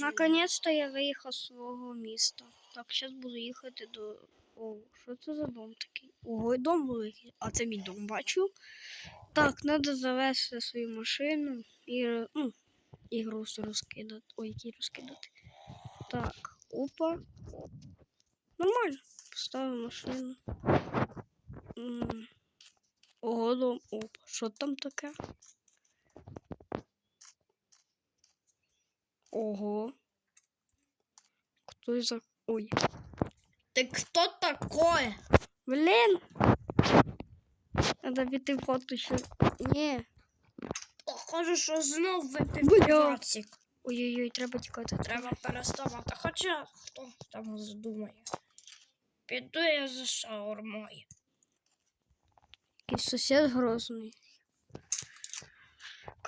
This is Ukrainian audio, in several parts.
Наконец-то я виїхав з свого міста. Так, зараз буду їхати до. О, що це за дом такий? Ого, дом великий. А це мій дом бачу. Так, треба завести свою машину і, ну, і розкидати. Ой, який розкидати. Так, опа. Нормально. Поставив машину. М. Ого, дом. Опа. Що там таке? Ого. Кто за... Ой. Ти хто такое? Блин! Надо в фото ще. Ні. Похоже, що знов випив пацик. Ой-ой-ой, треба тікати. Треба переставати. Хоча хто там задумає. Піду я за шаурмою. Якийсь сусід грозний.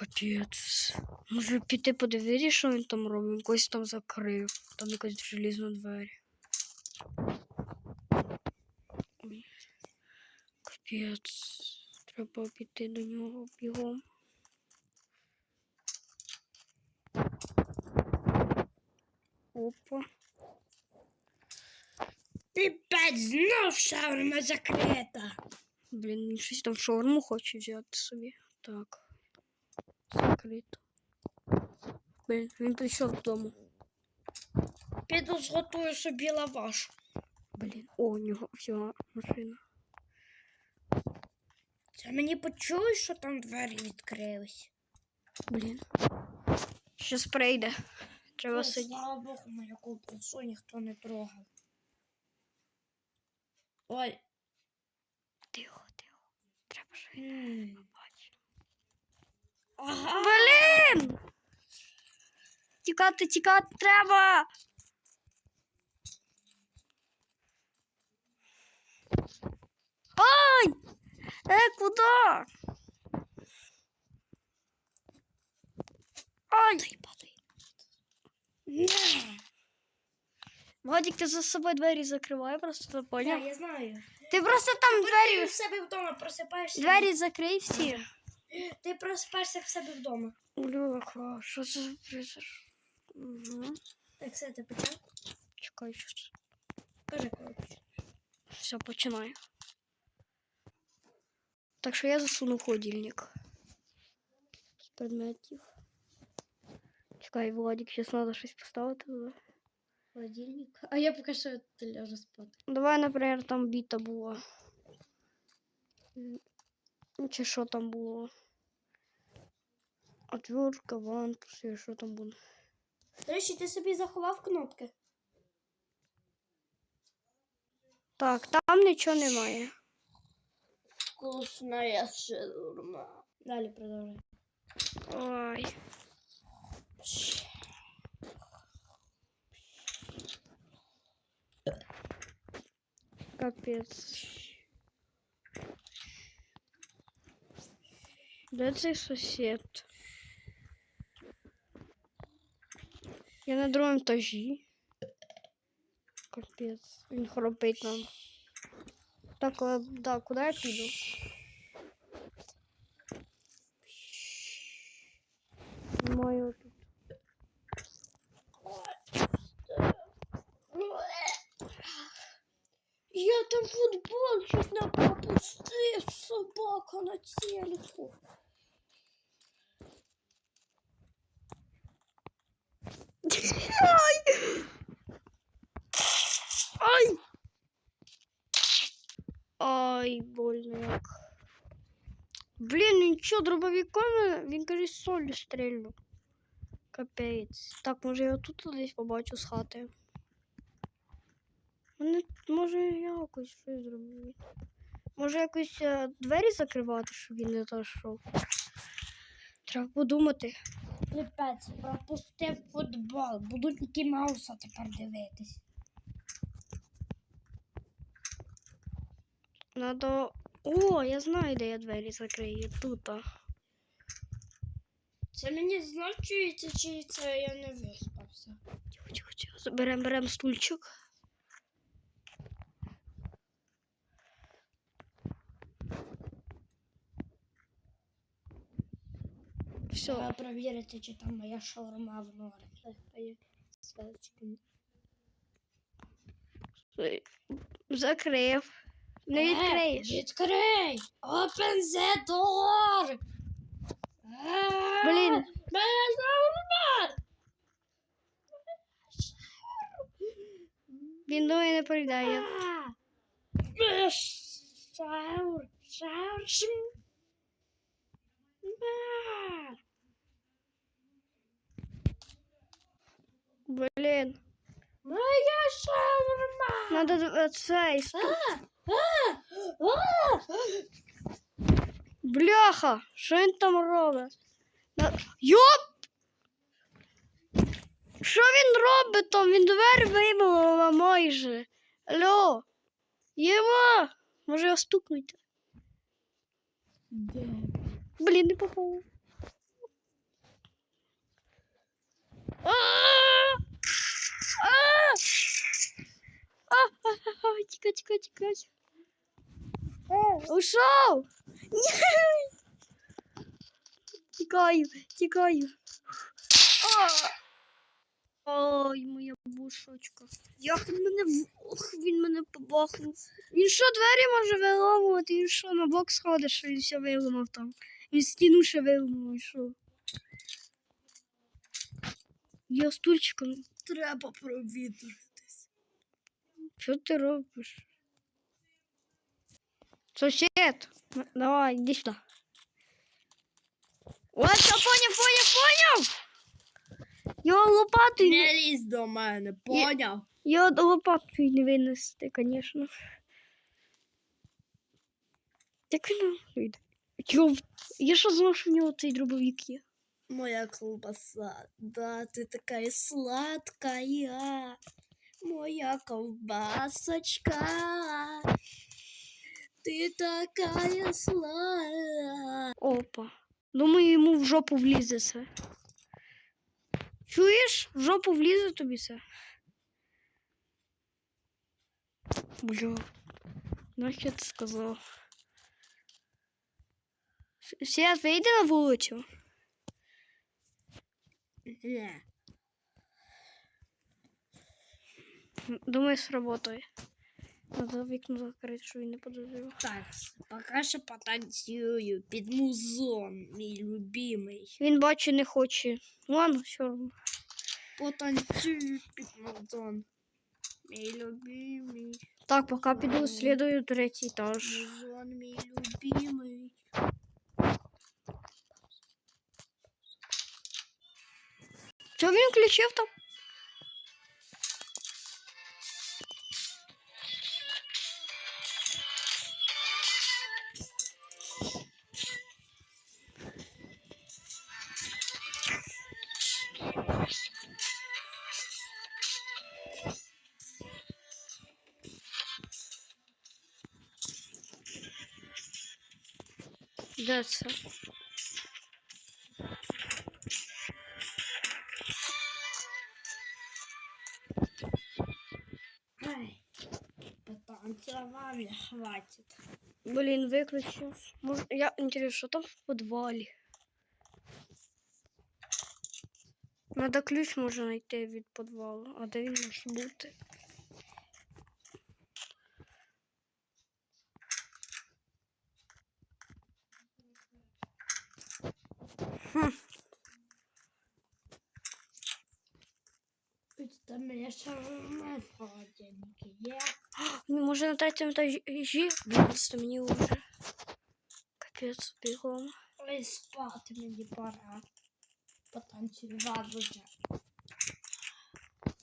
Капець. Може піти подивитися, що він там робить? Когось там закрив. Там якась желізна двері. Капець. Треба піти до нього бігом. Опа. Піпець, знов шаурма закрита. Блін, він щось там шаурму хоче взяти собі. Так. Закрито. Блін, він прийшов додому. Піду зготую собі лаваш. Блін, о, у нього всього машина. Це мені почули, що там двері відкрились. Блін. Щас прийде. Треба сидіти. слава Богу, мою ковбасу ніхто не трогав. Ой. Тихо, тихо. Треба ж м. Ага. Блін! Тікати, тікати треба! Ой! Е, куди? Ай! Падай. Не. Владик, ти за собою двері закривай, просто ти поняв? я знаю. Ти просто там Ти двері. в себе вдома просипаєшся. Двері закрий всі. Ти просипаєшся в себе вдома. Бляха, що це за призер? Угу. Так, все, ти почав? Чекай щось. Кажи, коли почав. Все, починаю. Так що я засуну в холодильник. З предметів. Чекай, Владик, зараз треба щось поставити туди. Холодильник. А я поки що ти ляжу спати. Давай, наприклад, там біта була. М, ну, Чи що там було? Отвертка, вантус, і що там буде. До речі, ти собі заховав кнопки. Так, там нічого немає. Вкусная шаурма. Далі продовжуй. Ой. Капець. Де цей сусід? Я на другому етажі. Капець. Він хропить нам. Так, а, да, куди я піду? Маю тут. Я там футбол чуть не Солью. Капець. Так, може я тут десь побачу з хати. Мене, може якось щось зробити. Може якось е, двері закривати, щоб він не зайшов. Треба подумати. Піпець, пропустив футбол. Будуть Мікі Мауса тепер дивитись. Надо. О, я знаю, де я двері закрию. Тут. Це мені значується, чи це я не виспався? Тихо, тихо, тихо. Берем, берем стульчик. Все. Треба перевірити, чи там моя шаурма в нормі. Закрив. Не Е, відкриєш. Відкрий! Open the door! Е, Блін. Мене знову Він думає, не прийде. Е, Шаур, шаур, шм. Е. Блін. Моя шаурма! Надо е, цей. Бляха! Що він там робить? Йоп! Що він робить там? Він двері вибила майже. Алло! Єма! Може його стукнути? Де? Блін, не попав. Тікай, тікай, тікай. Е, Ушов! Тікаю, тікаю. Ой, моя бушочка. Як він мене Ох, він мене побахнув. Він що, двері може виламувати? Він що, на бок сходить, що він все виламав там. Він стіну ще виламав, і що? Я стульчиком. Треба провітритись. Що ти робиш? Сосед, н- давай, іди сюди. Ось, я поняв, поняв, поняв! Його лопатою не... Не лізь до мене, поняв? Його лопатою не винести, звісно. Як він вийде? Йо, я що знав, що в нього цей дробовик є? Моя колбаса, да, ты такая сладкая, моя колбасочка, ты такая сладкая. Опа. Думаю, йому в жопу влізе це. Чуєш? В жопу влізе тобі це. Бля. Нахер ти сказав. Сейчас вийди на вулицю. Думаю, сработає. Надо вікно закрити, щоб він не подозрівав. Так, пока що потанцюю під музон, мій любимий. Він бачу не хоче. Ладно, все одно. Потанцюю під музон. Мій любимий. Так, поки піду слідую третій етаж. Музон, мій любимий. Що він включив там? Де це? Потанцевали, хватит. Блін, виключив. Може, я інтересно, що там в підвалі? Надо ключ може знайти від підвалу. А де він може бути? Є. ну, може на третьому етажі? Блін, мені вже. Капець, бігом. Ой, спати мені пора. Потанцював уже.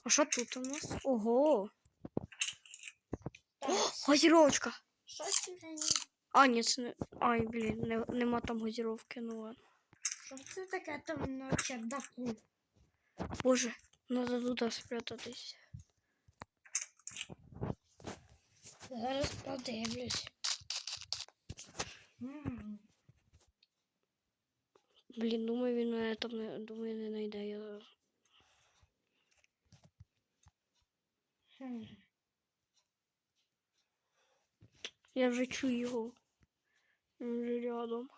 А що тут у нас? Ого! Газіровочка! що це мені? А, ні, це не. Ай, блін, не, нема там газіровки, ну ладно. Що це таке там на чердаку? Боже, надо туди спрятатись. Зараз подивлюсь. М, Блін, думаю, він мене там не думаю, не знайде. Я... хм. я вже чую його. Він вже рядом.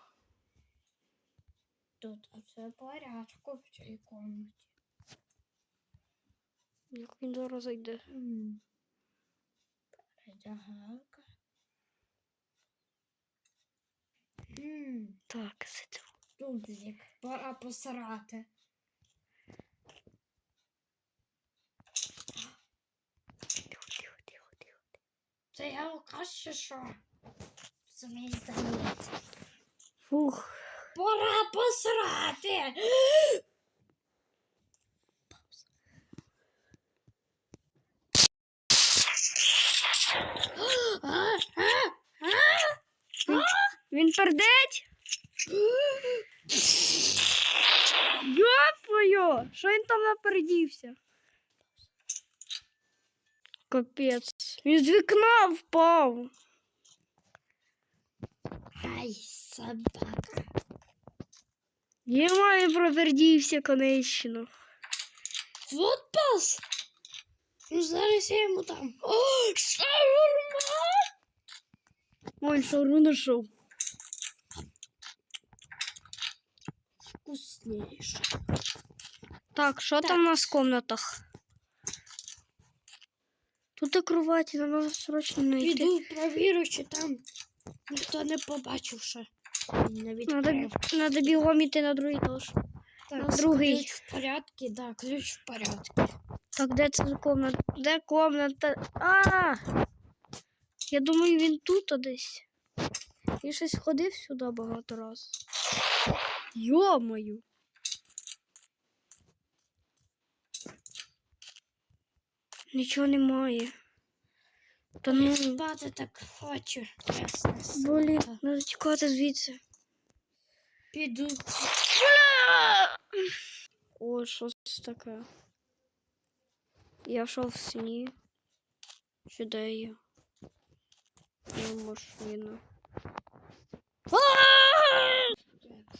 Тут все в порядку в цій комнаті. Як він зараз зайде. Передягалка. Так, сидимо. Тузик. Пора посрати. Тихо, тихо, тихо, тихо. Це я чи що? Це мені здається. Фух. Пора посрати. Він пердеть? Йо-твоє! Що він там напердівся? Капець. Він з вікна впав. Ай, собака. Єма, він пропердівся конечно. Вот пас. Ну, зараз я йому там. О, шаурма! Ой, шаурму знайшов. Вкусніше. Так, що Так. там у нас в комнатах? Тут і кроваті, треба срочно знайти. Піду провірю, чи там ніхто не побачив ще. Надо, надо бігом іти на другий етаж. Так, на другий. Ключ в порядку, да, ключ в порядку. Так, де це комната? Де комната? А! Я думаю, він тут десь. Він щось ходив сюди багато разів. Йо-мою. Нічого немає. Та ну, Спати так хочу, чесно. блін, сказати. треба тікати звідси. Піду. О, що це таке? Я йшов в сні. Чи де я? Я машина.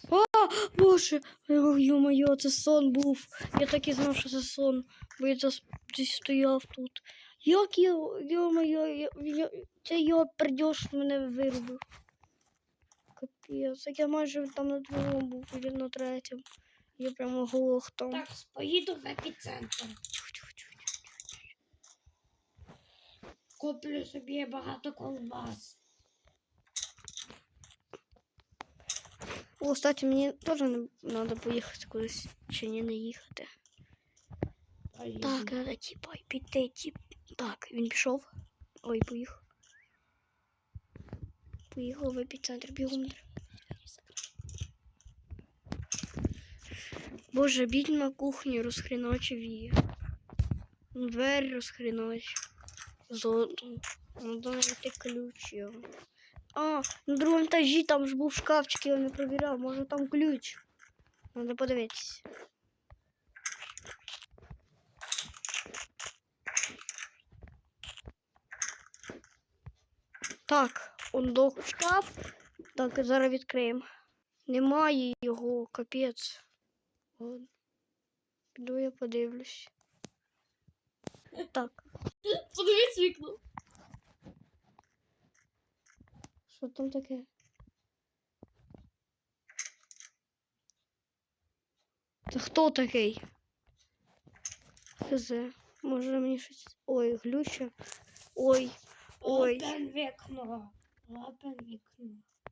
О, Боже, ё-моё, це сон був. Я так і знав, що це сон, бо я зас- десь стояв тут. Як я, ё-моё, я, я, це його пердьош мене вирубив. Капець, як я майже там на другому був, і на третьому. Я прямо глох там. Так, поїду в епіцентр. Куплю собі багато колбас. О, кстати, мені теж треба поїхати кудись. Чи ні, не їхати. Поїду. Так, треба типа піти, тип. Так, він пішов. Ой, поїхав. Поїхав в епіцентр, бігом. Боже, бідь на кухні розхріначив її. Двері розхріначив. Золото. Надо знайти ключ його. А, на другому етажі там ж був шкафчик, я не провіряв. Може там ключ. Надо подивитися. Так, он до шкаф. Так, зараз відкриємо. Немає його, капець. Ладно. Піду я подивлюсь. Так, Подивись вікно. Що там таке? Це хто такий? Хз. Може мені щось. Ой, глюче. Ой, ой. Опен вікно. Опен вікно.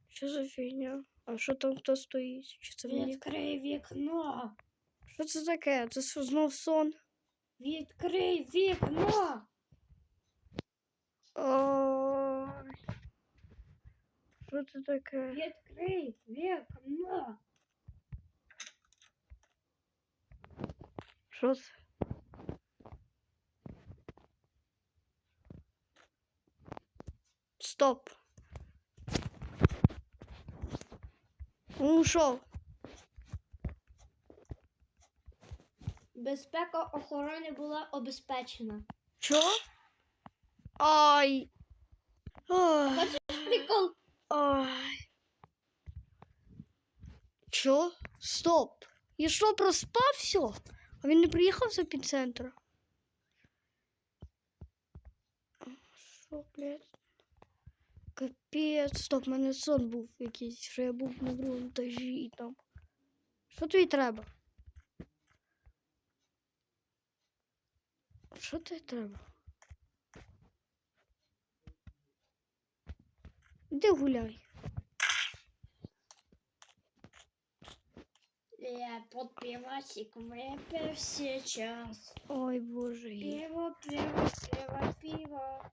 Що за фігня? А що там хто стоїть? Чи це мені? Відкрий вікно. Що це таке? Це що, знов сон? Відкрий вікно. Ой. Що це таке? Відкрий вікно. Що це? Стоп. Ну що? Безпека охорони була обезпечена. Що? Ай. Ой. Прикол. Ай. Чо? Стоп. Я що, проспав все? А він не приїхав з епіцентру? Що, блядь? Капець, стоп, в мене сон був якийсь, що я був на другому етажі і там. Що тобі треба? Що тобі треба? Де гуляй? Я под пивасик выпил сейчас. Ой, боже. Пиво, пиво, пиво, пиво.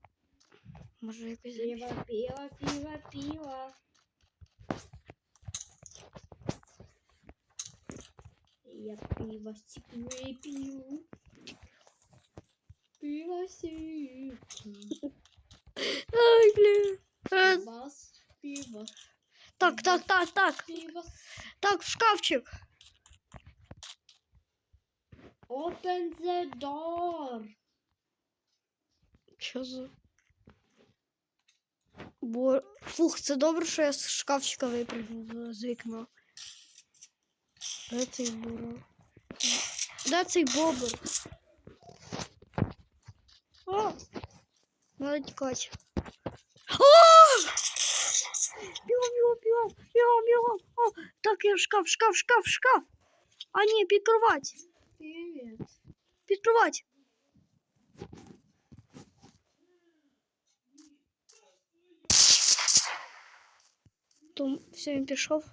Може якось Пиво, пиво, пиво, пиво. Я пивосик выпью. Пивосик. Ай, бля. Е, пиво, Так, так, так, так. пивос. Так, в шкафчик. Open the door. Що за? Бо... Фух, це добре, що я з шкафчика випрыгнув з вікна. Де цей бурак? Де цей бобр? О! Надо тікати. Бігом, бігом, бігом, бігом, бігом. О, так, я в шкаф, шкаф, шкаф, шкаф. А ні, під кровать. Привет. Під кровать. То все, він пішов.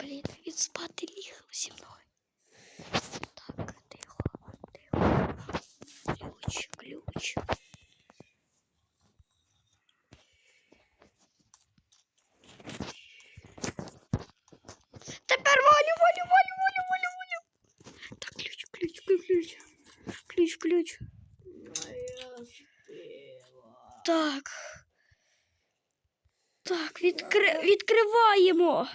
Блін, він спати ліг зі Так. Так, відкри... відкриваємо.